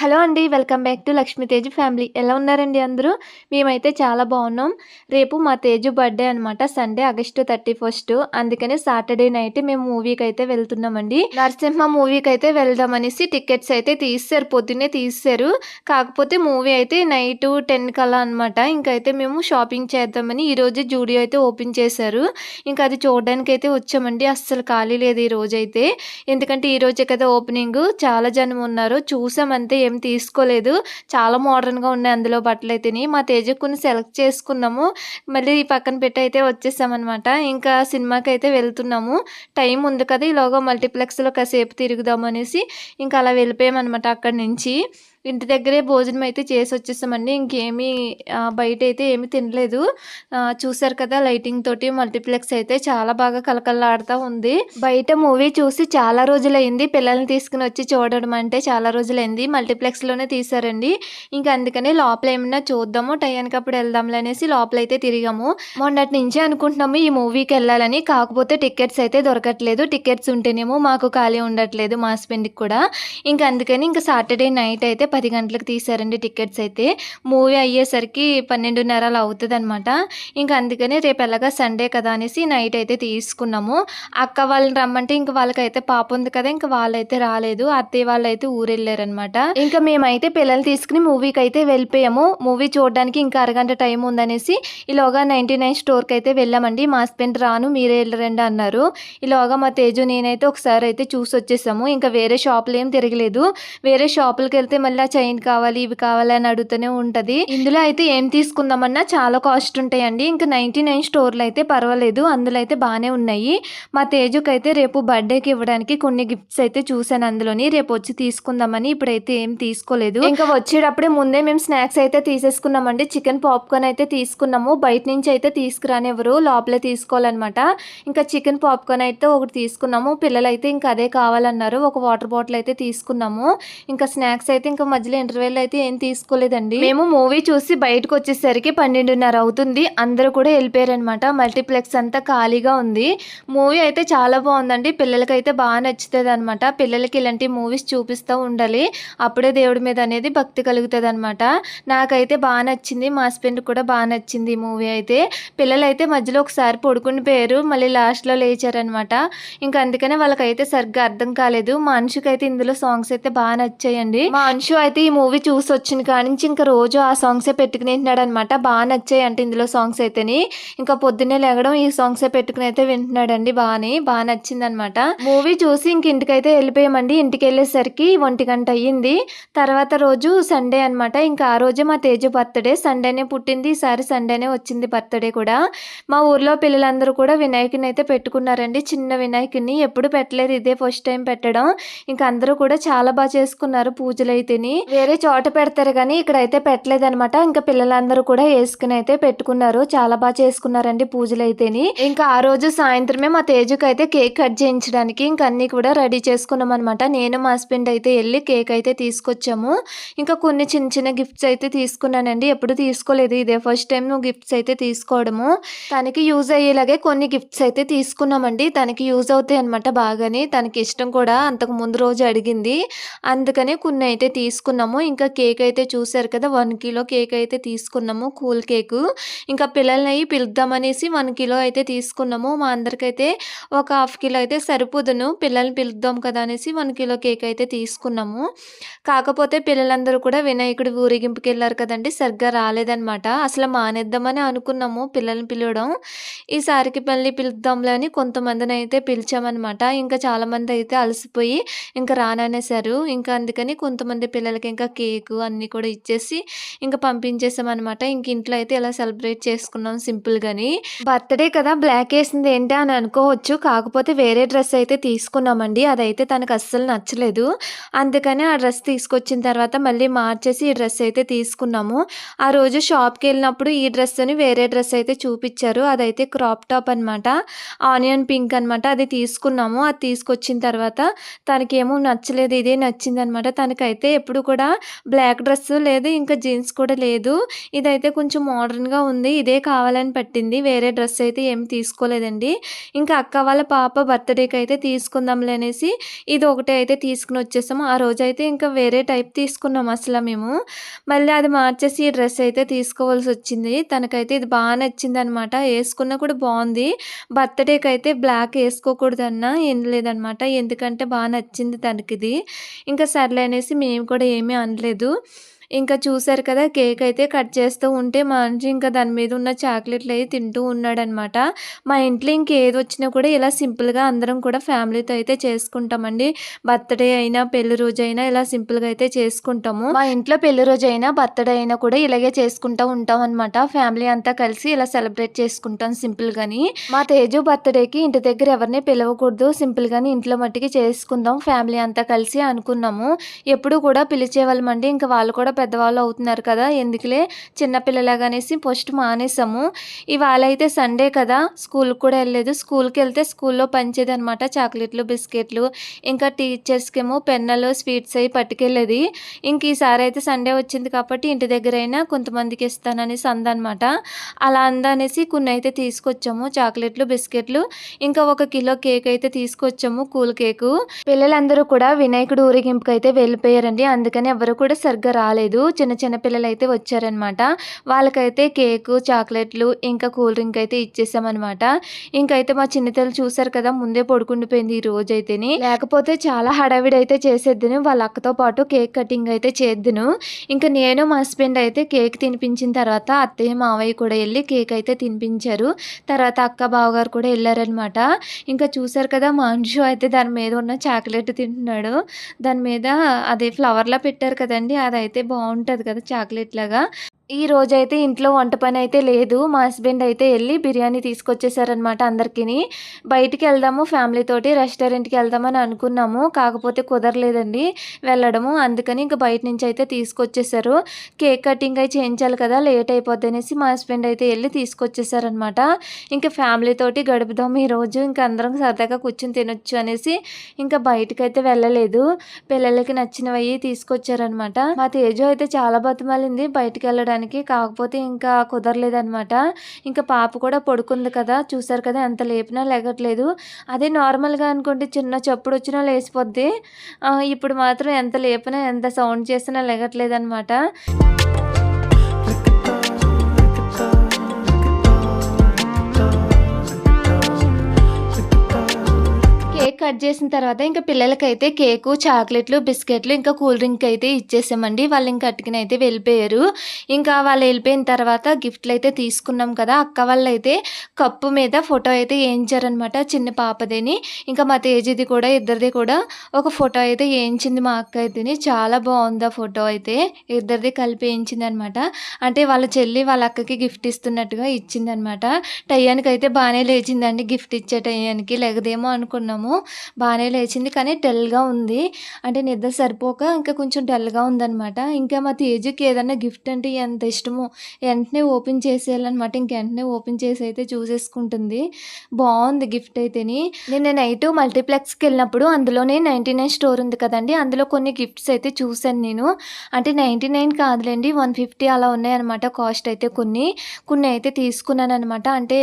Hello అండి welcome back to Lakshmi Teju family. ఎలా ఉన్నారండి అందరూ? మేమైతే చాలా బాగున్నాం. రేపు మా తేజు బర్త్డే అనమాట సండే ఆగస్టు థర్టీ ఫస్ట్. అందుకని సాటర్డే నైట్ మేము మూవీకి అయితే వెళ్తున్నామండి. నరసింహ మూవీకి అయితే వెళ్దాం అనేసి టికెట్స్ అయితే తీసారు పొద్దున్నే తీసారు కాకపోతే మూవీ అయితే నైట్ టెన్ కల్లా అనమాట ఇంకైతే మేము షాపింగ్ చేద్దామని ఈరోజు జూడియో అయితే ఓపెన్ చేశారు. ఇంకా అది చూడడానికి అయితే వచ్చామండి అస్సలు ఖాళీ లేదు ఈ రోజైతే. అయితే ఎందుకంటే ఈ రోజే కదా ఓపెనింగ్ చాలా జనం ఉన్నారు. చూసామంతే ఏం తీసుకోలేదు. చాలా మోడర్న్గా ఉన్నాయి అందులో బట్టలు అయితేనే. మా తేజ కొన్ని సెలెక్ట్ చేసుకున్నాము. మళ్ళీ ఈ పక్కన పెట్టి అయితే వచ్చేసామన్నమాట. ఇంకా సినిమాకి అయితే వెళ్తున్నాము. టైం ఉంది కదా ఈలోగా మల్టీప్లెక్స్లో కాసేపు తిరుగుదాం అనేసి ఇంకా అలా వెళ్ళిపోయామన్నమాట అక్కడి నుంచి. ఇంటి దగ్గరే భోజనం అయితే చేసి వచ్చేసామండి. ఇంకేమీ బయట అయితే ఏమి తినలేదు. చూసారు కదా లైటింగ్ తోటి మల్టీప్లెక్స్ అయితే చాలా బాగా కలకల్లాడుతూ ఉంది. బయట మూవీ చూసి చాలా రోజులైంది. పిల్లల్ని తీసుకుని వచ్చి చూడడం అంటే చాలా రోజులైంది. మల్టీప్లెక్స్లోనే తీసారండి ఇంకా అందుకని లోపల ఏమన్నా చూద్దాము టయానికి అప్పుడు వెళ్దాంలే అనేసి లోపల అయితే తిరిగాము. మొన్నటి నుంచే అనుకుంటున్నాము ఈ మూవీకి వెళ్ళాలని. కాకపోతే టికెట్స్ అయితే దొరకట్లేదు. టికెట్స్ ఉంటేనేమో మాకు ఖాళీ ఉండట్లేదు మా హస్బెండ్కి కూడా. ఇంకా అందుకని ఇంకా సాటర్డే నైట్ అయితే పది గంటలకు తీసారండి టికెట్స్ అయితే. మూవీ అయ్యేసరికి పన్నెండున్నర అలా అవుతుంది అనమాట ఇంకా అందుకని రేపు ఎలాగా సండే కదా అనేసి నైట్ అయితే తీసుకున్నాము. అక్క వాళ్ళని రమ్మంటే ఇంకా వాళ్ళకైతే పాప ఉంది కదా ఇంకా వాళ్ళైతే రాలేదు. అత్తయ్య వాళ్ళైతే ఊరెళ్ళారనమాట ఇంకా మేమైతే పిల్లలు తీసుకుని మూవీకి అయితే వెళ్ళిపోయాము. మూవీ చూడడానికి ఇంకా అరగంట టైం ఉందనేసి ఈలోగా నైంటీ నైన్ స్టోర్కి అయితే వెళ్ళామండి. మా హస్బెండ్ రాను మీరే వెళ్ళరండి అన్నారు. ఈలోగా మా తేజు నేనైతే ఒకసారి అయితే చూసి వచ్చేసాము ఇంకా వేరే షాపులు ఏం తిరగలేదు. వేరే షాపులకి వెళ్తే మళ్ళీ చైన్ కావాలి ఇవి కావాలి అని అడుగుతూనే ఉంటుంది. ఇందులో అయితే ఏం తీసుకుందామన్నా చాలా కాస్ట్ ఉంటాయండి. ఇంకా నైన్టీ నైన్ స్టోర్లు అయితే పర్వాలేదు. అందులో అయితే బాగానే ఉన్నాయి. మా తేజుకి అయితే రేపు బర్త్డేకి ఇవ్వడానికి కొన్ని గిఫ్ట్స్ అయితే చూసాను అందులోని. రేపు వచ్చి తీసుకుందామని ఇప్పుడైతే ఏం తీసుకోలేదు. ఇంకా వచ్చేటప్పుడే ముందే మేము స్నాక్స్ అయితే తీసేసుకున్నామండి. చికెన్ పాప్కార్న్ అయితే తీసుకున్నాము. బయట నుంచి అయితే తీసుకురానివ్వరు లోపలే తీసుకోవాలన్నమాట. ఇంకా చికెన్ పాప్కార్న్ అయితే ఒకటి తీసుకున్నాము. పిల్లలు అయితే ఇంకా అదే కావాలన్నారు. ఒక వాటర్ బాటిల్ అయితే తీసుకున్నాము. ఇంకా స్నాక్స్ అయితే ఇంకా మధ్యలో ఇంటర్వెల్ అయితే ఏం తీసుకోలేదండి. మేము మూవీ చూసి బయటకు వచ్చేసరికి పన్నెండున్నర అవుతుంది. అందరూ కూడా వెళ్ళిపోయారనమాట మల్టీప్లెక్స్ అంతా ఖాళీగా ఉంది. మూవీ అయితే చాలా బాగుందండి. పిల్లలకి అయితే బాగా నచ్చుతుంది అనమాట పిల్లలకి ఇలాంటి మూవీస్ చూపిస్తూ ఉండాలి. అప్పుడే దేవుడి మీద అనేది భక్తి కలుగుతుంది అనమాట నాకైతే బాగా నచ్చింది. మా హస్బెండ్ కూడా బాగా నచ్చింది ఈ మూవీ అయితే. పిల్లలు అయితే మధ్యలో ఒకసారి పడుకుని పోయారు. మళ్ళీ లాస్ట్లో లేచారనమాట ఇంకా అందుకనే వాళ్ళకైతే సరిగ్గా అర్థం కాలేదు. మా అనుషుకైతే ఇందులో సాంగ్స్ అయితే బాగా నచ్చాయండి. మా అంశు అయితే ఈ మూవీ చూసి వచ్చిన కానీ నుంచి ఇంకా రోజు ఆ సాంగ్సే పెట్టుకుని వింటున్నాడు అనమాట బాగా నచ్చాయి అంటే ఇందులో సాంగ్స్ అయితేని. ఇంకా పొద్దున్నే లేగడం ఈ సాంగ్సే పెట్టుకుని అయితే వింటున్నాడండి బాగానే బాగా నచ్చింది అనమాట మూవీ చూసి ఇంక ఇంటికైతే వెళ్ళిపోయామండి. ఇంటికి వెళ్ళేసరికి ఒంటి గంట అయ్యింది. తర్వాత రోజు సండే అనమాట ఇంకా ఆ రోజే మా తేజు బర్త్డే. సండేనే పుట్టింది. ఈసారి సండేనే వచ్చింది బర్త్డే కూడా. మా ఊర్లో పిల్లలందరూ కూడా వినాయకుని అయితే పెట్టుకున్నారండి. చిన్న వినాయకుని ఎప్పుడు పెట్టలేదు. ఇదే ఫస్ట్ టైం పెట్టడం. ఇంకా అందరూ కూడా చాలా బాగా చేసుకున్నారు పూజలు అయితేని వేరే చోట పెడతారు కానీ ఇక్కడ అయితే పెట్టలేదు అనమాట ఇంకా పిల్లలందరూ కూడా వేసుకుని అయితే పెట్టుకున్నారు. చాలా బాగా చేసుకున్నారండి పూజలు అయితేని ఇంకా ఆ రోజు సాయంత్రమే మా తేజుకి అయితే కేక్ కట్ చేయించడానికి ఇంకా అన్ని కూడా రెడీ చేసుకున్నాం అనమాట నేను మా హస్బెండ్ అయితే వెళ్ళి కేక్ అయితే తీసుకొచ్చాము. ఇంకా కొన్ని చిన్న చిన్న గిఫ్ట్స్ అయితే తీసుకున్నానండి. ఎప్పుడు తీసుకోలేదు. ఇదే ఫస్ట్ టైం నువ్వు గిఫ్ట్స్ అయితే తీసుకోవడము. తనకి యూజ్ అయ్యేలాగే కొన్ని గిఫ్ట్స్ అయితే తీసుకున్నామండి. తనకి యూజ్ అవుతాయి అనమాట బాగానే. తనకి ఇష్టం కూడా అంతకు ముందు రోజు అడిగింది. అందుకని కొన్ని అయితే తీసుకు తీసుకున్నాము. ఇంకా కేక్ అయితే చూసారు కదా వన్ కిలో కేక్ అయితే తీసుకున్నాము కూల్ కేకు. ఇంకా పిల్లల్ని పిలుద్దామనేసి వన్ కిలో అయితే తీసుకున్నాము. మా అందరికైతే ఒక హాఫ్ కిలో అయితే సరిపోదును. పిల్లల్ని పిలుద్దాం కదా అనేసి వన్ కిలో కేక్ అయితే తీసుకున్నాము. కాకపోతే పిల్లలందరూ కూడా వినాయకుడి ఊరేగింపుకి వెళ్ళారు కదండి సరిగ్గా రాలేదనమాట అసలు మానేద్దామని అనుకున్నాము పిల్లల్ని పిలవడం. ఈసారికి మళ్ళీ పిలుద్దాంలే అని కొంతమందిని అయితే పిలిచామన్నమాట. ఇంకా చాలామంది అయితే అలసిపోయి ఇంకా రాననేసారు ఇంకా అందుకని కొంతమంది పిల్లలు పిల్లలకి ఇంకా కేకు అన్నీ కూడా ఇచ్చేసి ఇంకా పంపించేసామన్నమాట. ఇంక ఇంట్లో అయితే ఇలా సెలబ్రేట్ చేసుకున్నాం సింపుల్గాని. బర్త్డే కదా బ్లాక్ వేసింది ఏంటి అని అనుకోవచ్చు. కాకపోతే వేరే డ్రెస్ అయితే తీసుకున్నామండి. అదైతే తనకు అస్సలు నచ్చలేదు. అందుకని ఆ డ్రెస్ తీసుకొచ్చిన తర్వాత మళ్ళీ మార్చేసి ఈ డ్రెస్ అయితే తీసుకున్నాము. ఆ రోజు షాప్కి వెళ్ళినప్పుడు ఈ డ్రెస్ని వేరే డ్రెస్ అయితే చూపించారు అదైతే క్రాప్ టాప్ అనమాట ఆనియన్ పింక్ అనమాట అది తీసుకున్నాము. అది తీసుకొచ్చిన తర్వాత తనకేమో నచ్చలేదు ఇదే నచ్చింది అనమాట తనకైతే ఎప్పుడు ఎప్పుడు కూడా బ్లాక్ డ్రెస్ లేదు ఇంకా జీన్స్ కూడా లేదు. ఇదైతే కొంచెం మోడర్న్గా ఉంది. ఇదే కావాలని పట్టింది. వేరే డ్రెస్ అయితే ఏం తీసుకోలేదండి. ఇంకా అక్క వాళ్ళ పాప బర్త్డేకి అయితే తీసుకుందాంలే అనేసి ఇది ఒకటే అయితే తీసుకుని వచ్చేసాము. ఆ రోజు అయితే ఇంకా వేరే టైప్ తీసుకున్నాం అసలు మేము. మళ్ళీ అది మార్చేసి ఈ డ్రెస్ అయితే తీసుకోవాల్సి వచ్చింది. తనకైతే ఇది బాగా నచ్చింది అనమాట వేసుకున్నా కూడా బాగుంది. బర్త్డేకి అయితే బ్లాక్ వేసుకోకూడదన్నా ఏం లేదనమాట. ఎందుకంటే బాగా నచ్చింది తనకిది. ఇంకా సర్లే అనేసి మేము కూడా కూడా ఏమీ అనలేదు. ఇంకా చూశారు కదా కేక్ అయితే కట్ చేస్తూ ఉంటే మా మనిషి ఇంకా దాని మీద ఉన్న చాక్లెట్లు అయితే తింటూ ఉన్నాడనమాట. మా ఇంట్లో ఇంకేది వచ్చినా కూడా ఇలా సింపుల్గా అందరం కూడా ఫ్యామిలీతో అయితే చేసుకుంటామండి. బర్త్డే అయినా పెళ్ళి రోజు అయినా ఇలా సింపుల్గా అయితే చేసుకుంటాము. మా ఇంట్లో పెళ్ళి రోజు అయినా బర్త్డే అయినా కూడా ఇలాగే చేసుకుంటూ ఉంటాం అనమాట ఫ్యామిలీ అంతా కలిసి ఇలా సెలబ్రేట్ చేసుకుంటాం సింపుల్గాని. మా తేజు బర్త్డేకి ఇంటి దగ్గర ఎవరిని పిలవకూడదు. సింపుల్గాని ఇంట్లో మట్టికి చేసుకుందాం. ఫ్యామిలీ అంతా కలిసి అనుకున్నాము. ఎప్పుడు కూడా పిలిచే వాళ్ళమండి ఇంకా వాళ్ళు కూడా పెద్దవాళ్ళు అవుతున్నారు కదా ఎందుకులే? చిన్నపిల్లలాగానేసి పోస్ట్ మానేసాము. ఇవాళ అయితే సండే కదా స్కూల్కి కూడా వెళ్ళలేదు. స్కూల్కి వెళ్తే స్కూల్లో పంచేది అనమాట చాక్లెట్లు బిస్కెట్లు ఇంకా టీచర్స్కి ఏమో పెన్నలు స్వీట్స్ అవి పట్టుకెళ్ళేది. ఇంక ఈసారి అయితే సండే వచ్చింది కాబట్టి ఇంటి దగ్గర అయినా కొంతమందికి ఇస్తాననేసి అందనమాట అలా అందనేసి కొన్ని అయితే తీసుకొచ్చాము. చాక్లెట్లు బిస్కెట్లు ఇంకా ఒక కిలో కేక్ అయితే తీసుకొచ్చాము కూల్ కేకు. పిల్లలందరూ కూడా వినాయకుడు ఊరేగింపుకి అయితే వెళ్ళిపోయారండి. అందుకని ఎవరు కూడా సరిగ్గా రాలేదు. చిన్న చిన్న పిల్లలు అయితే వచ్చారనమాట. వాళ్ళకైతే కేకు చాక్లెట్లు ఇంకా కూల్ డ్రింక్ అయితే ఇచ్చేసామన్నమాట ఇంకైతే మా చిన్నతల్లి చూసారు కదా ముందే పడుకుండిపోయింది ఈ రోజు అయితేని లేకపోతే చాలా హడావిడి అయితే చేసేద్దును. వాళ్ళ అక్కతో పాటు కేక్ కటింగ్ అయితే చేద్దును. ఇంకా నేను మా హస్బెండ్ అయితే కేక్ తినిపించిన తర్వాత అత్తయ్య మావయ్య కూడా వెళ్ళి కేక్ అయితే తినిపించారు. తర్వాత అక్క బావగారు కూడా వెళ్ళారనమాట. ఇంకా చూసారు కదా మా అయితే దాని మీద ఉన్న చాక్లెట్ తింటున్నాడు. దాని మీద అదే ఫ్లవర్లా పెట్టారు కదండి అదైతే బాగుంటుంది కదా చాక్లెట్ లాగా. ఈ రోజైతే ఇంట్లో వంట పని అయితే లేదు. మా హస్బెండ్ అయితే వెళ్ళి బిర్యానీ తీసుకొచ్చేసారనమాట అందరికీ బయటికి వెళ్దాము ఫ్యామిలీ తోటి రెస్టారెంట్కి వెళ్దామని అనుకున్నాము. కాకపోతే కుదరలేదండి వెళ్ళడము. అందుకని ఇంకా బయట నుంచి అయితే తీసుకొచ్చేసారు. కేక్ కటింగ్ అయితే చేయించాలి కదా లేట్ అయిపోద్ది అనేసి మా హస్బెండ్ అయితే వెళ్ళి తీసుకొచ్చేసారనమాట ఇంకా ఫ్యామిలీ తోటి గడుపుదాం ఈరోజు ఇంకా అందరం సరదాగా కూర్చొని తినొచ్చు అనేసి ఇంకా బయటకైతే అయితే వెళ్ళలేదు. పిల్లలకి నచ్చినవి తీసుకొచ్చారనమాట మా తేజు అయితే చాలా బతిమాలింది. బయటికి వెళ్ళడానికి కాకపోతే ఇంకా కుదరలేదనమాట ఇంకా పాప కూడా పడుకుంది కదా చూసారు కదా ఎంత లేపినా లెగట్లేదు. అదే నార్మల్గా అనుకోండి చిన్న చప్పుడు వచ్చినా లేచిపోద్ది. ఇప్పుడు మాత్రం ఎంత లేపినా ఎంత సౌండ్ చేసినా లెగట్లేదు కట్ చేసిన తర్వాత ఇంకా పిల్లలకైతే కేకు చాక్లెట్లు బిస్కెట్లు ఇంకా కూల్ డ్రింక్ అయితే ఇచ్చేసామండి. వాళ్ళు ఇంకా అట్టుకుని అయితే వెళ్ళిపోయారు. ఇంకా వాళ్ళు వెళ్ళిపోయిన తర్వాత గిఫ్ట్లు అయితే తీసుకున్నాం కదా. అక్క వాళ్ళు అయితే కప్పు మీద ఫోటో అయితే వేయించారనమాట చిన్న పాపదేని. ఇంకా మా తేజీది కూడా ఇద్దరిది కూడా ఒక ఫోటో అయితే వేయించింది మా అక్క అయితేని చాలా బాగుంది ఆ ఫోటో అయితే. ఇద్దరిది కలిపి వేయించింది అనమాట అంటే వాళ్ళ చెల్లి వాళ్ళ అక్కకి గిఫ్ట్ ఇస్తున్నట్టుగా ఇచ్చింది అనమాట అయితే బాగానే లేచిందండి గిఫ్ట్ ఇచ్చే టయానికి. లేకదేమో అనుకున్నాము. బాగానే లేచింది. కానీ డల్గా ఉంది. అంటే నిద్ర సరిపోక ఇంకా కొంచెం డల్గా ఉందన్నమాట. ఇంకా మా తేజుకి ఏదన్నా గిఫ్ట్ అంటే ఎంత ఇష్టమో వెంటనే ఓపెన్ చేసేయాలన్నమాట. ఇంక వెంటనే ఓపెన్ చేసి అయితే చూసేసుకుంటుంది. బాగుంది గిఫ్ట్ అయితేని. నేను నైట్ మల్టీప్లెక్స్కి వెళ్ళినప్పుడు అందులోనే నైంటీ నైన్ స్టోర్ ఉంది కదండి. అందులో కొన్ని గిఫ్ట్స్ అయితే చూశాను నేను. అంటే నైంటీ నైన్ కాదులేండి వన్ ఫిఫ్టీ అలా ఉన్నాయన్నమాట కాస్ట్ అయితే కొన్ని. కొన్ని అయితే తీసుకున్నాను అనమాట అంటే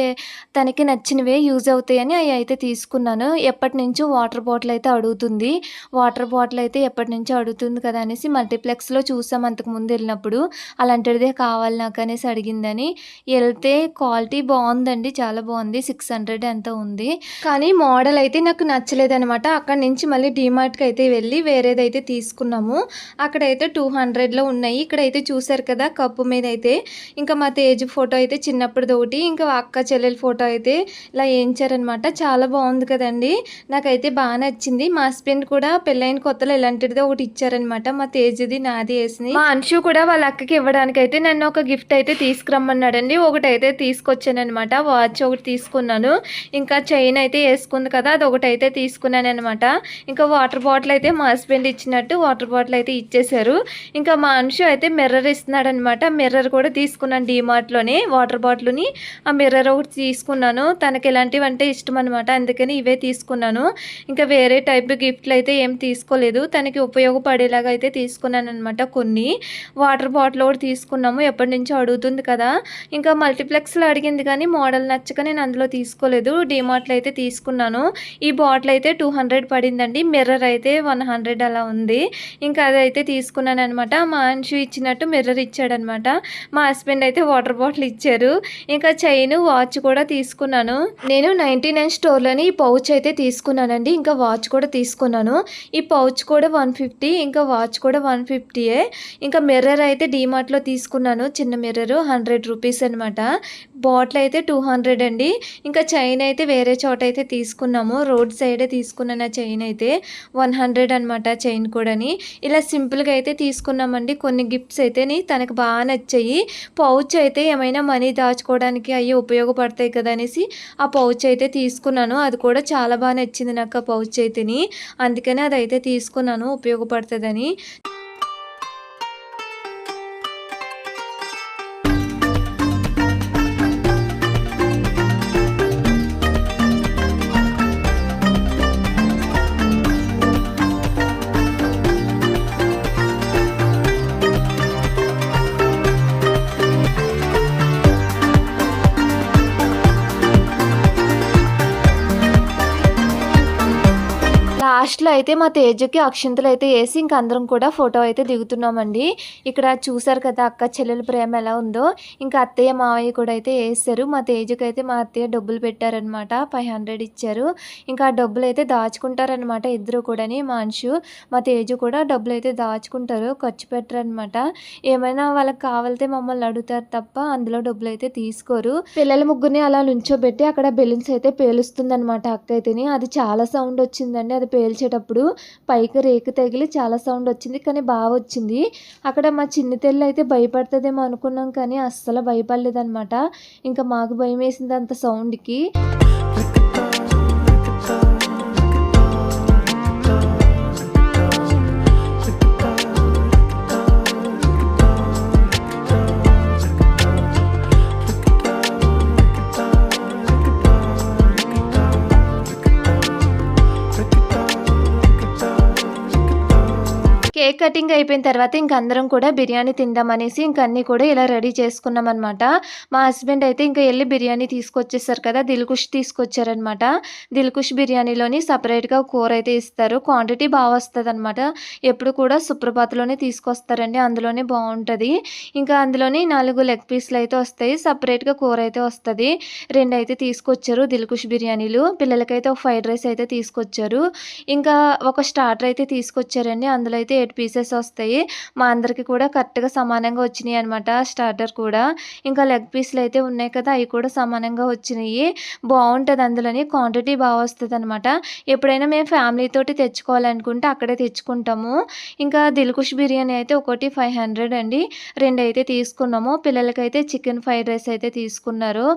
తనకి నచ్చినవే యూజ్ అవుతాయని అవి అయితే తీసుకున్నాను. ఎప్పటి నుంచో వాటర్ బాటిల్ అయితే అడుగుతుంది. వాటర్ బాటిల్ అయితే ఎప్పటి నుంచో అడుగుతుంది కదా అనేసి మల్టీప్లెక్స్లో చూసాం అంతకు ముందు వెళ్ళినప్పుడు. అలాంటిదే కావాలి నాకు అనేసి అడిగిందని. వెళ్తే క్వాలిటీ బాగుందండి. చాలా బాగుంది. సిక్స్ హండ్రెడ్ ఎంత ఉంది. కానీ మోడల్ అయితే నాకు నచ్చలేదనమాట అక్కడ నుంచి మళ్ళీ డిమార్ట్కి అయితే వెళ్ళి వేరేదైతే తీసుకున్నాము. అక్కడైతే టూ హండ్రెడ్లో ఉన్నాయి. ఇక్కడైతే చూసారు కదా కప్పు మీద అయితే. ఇంకా మా తేజ్ ఫోటో అయితే చిన్నప్పటిది ఒకటి ఇంకా అక్క చెల్లెల ఫోటో అయితే ఇలా వేయించారనమాట చాలా బాగుంది కదండి. నాకైతే బాగా నచ్చింది. మా హస్బెండ్ కూడా పెళ్ళైన కొత్తలో ఇలాంటిది ఒకటి ఇచ్చారనమాట మా తేజ్ది నాది వేసింది మా అంశు కూడా వాళ్ళ అక్కకి ఇవ్వడానికి అయితే నన్ను ఒక గిఫ్ట్ అయితే తీసుకురమ్మన్నాడండి. ఒకటి అయితే తీసుకొచ్చానమాట వాచ్ ఒకటి తీసుకున్నాను. ఇంకా చైన్ అయితే వేసుకుంది కదా అది ఒకటి అయితే తీసుకున్నాను అనమాట ఇంకా వాటర్ బాటిల్ అయితే మా హస్బెండ్ ఇచ్చినట్టు వాటర్ బాటిల్ అయితే ఇచ్చేశారు. ఇంకా మా అంశు అయితే మిర్రర్ ఇస్తున్నాడు అనమాట మిర్రర్ కూడా తీసుకున్నాను డిమార్ట్లోనే వాటర్ బాటిల్ని. ఆ మిర్రర్ ఒకటి తీసుకున్నాను. తనకి ఇలాంటివి అంటే ఇష్టం అనమాట అందుకని ఇవే తీసుకున్నాను. ఇంకా వేరే టైప్ గిఫ్ట్లు అయితే ఏం తీసుకోలేదు. తనకి ఉపయోగపడేలాగా అయితే తీసుకున్నాను అనమాట కొన్ని. వాటర్ బాటిల్ కూడా తీసుకున్నాము. ఎప్పటి నుంచో అడుగుతుంది కదా. ఇంకా మల్టీప్లెక్స్లో అడిగింది కానీ మోడల్ నచ్చక నేను అందులో తీసుకోలేదు. డిమార్ట్లో అయితే తీసుకున్నాను. ఈ బాటిల్ అయితే టూ హండ్రెడ్ పడిందండి. మిర్రర్ అయితే వన్ హండ్రెడ్ అలా ఉంది. ఇంకా అదైతే తీసుకున్నాను అనమాట మా అంశు ఇచ్చినట్టు మిర్రర్ ఇచ్చాడనమాట మా హస్బెండ్ అయితే వాటర్ బాటిల్ ఇచ్చారు. ఇంకా చైన్ వాచ్ కూడా తీసుకున్నాను. నేను నైంటీ నైన్ స్టోర్లోని ఈ పౌచ్ అయితే తీసుకున్నాను. తీసుకున్నానండి ఇంకా వాచ్ కూడా తీసుకున్నాను. ఈ పౌచ్ కూడా వన్ ఫిఫ్టీ ఇంకా వాచ్ కూడా వన్ ఫిఫ్టీయే ఇంకా మిర్రర్ అయితే డీమార్ట్లో తీసుకున్నాను. చిన్న మిర్రర్ హండ్రెడ్ రూపీస్ అనమాట బాటిల్ అయితే టూ హండ్రెడ్ అండి. ఇంకా చైన్ అయితే వేరే చోట అయితే తీసుకున్నాము. రోడ్ సైడే తీసుకున్నాను ఆ చైన్ అయితే వన్ హండ్రెడ్ అనమాట చైన్ కూడాని. ఇలా సింపుల్గా అయితే తీసుకున్నామండి. కొన్ని గిఫ్ట్స్ అయితే తనకు బాగా నచ్చాయి. పౌచ్ అయితే ఏమైనా మనీ దాచుకోవడానికి అవి ఉపయోగపడతాయి కదా అనేసి ఆ పౌచ్ అయితే తీసుకున్నాను. అది కూడా చాలా బాగా నచ్చింది నాకు ఆ పౌచ్ అయితేని. అందుకని అది అయితే తీసుకున్నాను. ఉపయోగపడుతుందని. లాస్ట్లో అయితే మా తేజుకి అక్షింతలు అయితే వేసి ఇంక అందరం కూడా ఫోటో అయితే దిగుతున్నామండి. ఇక్కడ చూసారు కదా అక్క చెల్లెల ప్రేమ ఎలా ఉందో. ఇంకా అత్తయ్య మావయ్య కూడా అయితే వేస్తారు మా తేజుకి అయితే మా అత్తయ్య డబ్బులు పెట్టారనమాట ఫైవ్ హండ్రెడ్ ఇచ్చారు. ఇంకా ఆ డబ్బులు అయితే దాచుకుంటారనమాట ఇద్దరు కూడాని మా అంశు. మా తేజు కూడా డబ్బులు అయితే దాచుకుంటారు ఖర్చు పెట్టరనమాట ఏమైనా వాళ్ళకి కావాలితే మమ్మల్ని అడుగుతారు తప్ప అందులో డబ్బులు అయితే తీసుకోరు. పిల్లల ముగ్గురిని అలా నుంచోబెట్టి అక్కడ బెలూన్స్ అయితే పేలుస్తుంది అనమాట అక్క అయితేని. అది చాలా సౌండ్ వచ్చిందండి. అది పేల్చేటప్పుడు పైకి రేకు తగిలి చాలా సౌండ్ వచ్చింది కానీ బాగా వచ్చింది. అక్కడ మా చిన్న తెల్లు అయితే భయపడుతుందేమో అనుకున్నాం కానీ అస్సలు భయపడలేదన్నమాట. ఇంకా మాకు భయం వేసింది అంత సౌండ్కి. కేక్ కటింగ్ అయిపోయిన తర్వాత ఇంక అందరం కూడా బిర్యానీ తిందామనేసి ఇంక అన్నీ కూడా ఇలా రెడీ చేసుకున్నాం అనమాట మా హస్బెండ్ అయితే ఇంకా వెళ్ళి బిర్యానీ తీసుకొచ్చేసారు కదా దిల్కుష్ తీసుకొచ్చారనమాట దిల్కుష్ బిర్యానీలోని సపరేట్గా కూర అయితే ఇస్తారు. క్వాంటిటీ బాగా వస్తుంది అనమాట ఎప్పుడు కూడా సుప్రభాత్లోనే తీసుకొస్తారండి అందులోనే బాగుంటుంది. ఇంకా అందులోని నాలుగు లెగ్ పీస్లు అయితే వస్తాయి సపరేట్గా కూర అయితే వస్తుంది. రెండు అయితే తీసుకొచ్చారు దిల్కుష్ బిర్యానీలు. పిల్లలకైతే ఒక ఫ్రైడ్ రైస్ అయితే తీసుకొచ్చారు. ఇంకా ఒక స్టార్టర్ అయితే తీసుకొచ్చారండి అందులో అయితే ఎయిట్ పీస్ పీసెస్ వస్తాయి. మా అందరికి కూడా కరెక్ట్గా సమానంగా వచ్చినాయి అనమాట స్టార్టర్ కూడా. ఇంకా లెగ్ పీస్లు అయితే ఉన్నాయి కదా అవి కూడా సమానంగా వచ్చినాయి. బాగుంటుంది అందులోని క్వాంటిటీ బాగా వస్తుంది అనమాట ఎప్పుడైనా మేము ఫ్యామిలీ తోటి తెచ్చుకోవాలనుకుంటే అక్కడే తెచ్చుకుంటాము. ఇంకా దిల్కుష్ బిర్యానీ అయితే ఒకటి ఫైవ్ హండ్రెడ్ అండి. రెండు అయితే తీసుకున్నాము. పిల్లలకైతే చికెన్ ఫ్రైడ్ రైస్ అయితే తీసుకున్నారు.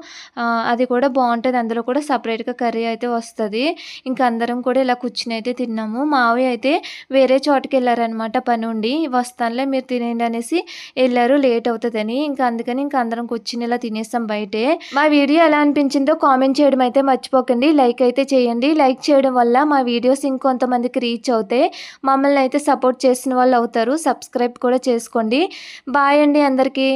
అది కూడా బాగుంటుంది. అందులో కూడా సపరేట్గా కర్రీ అయితే వస్తుంది. ఇంకా అందరం కూడా ఇలా కూర్చుని అయితే తిన్నాము. మావి అయితే వేరే చోటుకి వెళ్ళారనమాట పని ఉండి వస్తానులే మీరు తినేయండి అనేసి వెళ్ళారు లేట్ అవుతుందని. ఇంకా అందుకని ఇంకా అందరం కూర్చుని ఇలా తినేస్తాం బయటే. మా వీడియో ఎలా అనిపించిందో కామెంట్ చేయడం అయితే మర్చిపోకండి. లైక్ అయితే చేయండి. లైక్ చేయడం వల్ల మా వీడియోస్ ఇంకొంతమందికి రీచ్ అవుతాయి. మమ్మల్ని అయితే సపోర్ట్ చేసిన వాళ్ళు అవుతారు. సబ్స్క్రైబ్ కూడా చేసుకోండి. బాయ్ అండి అందరికీ.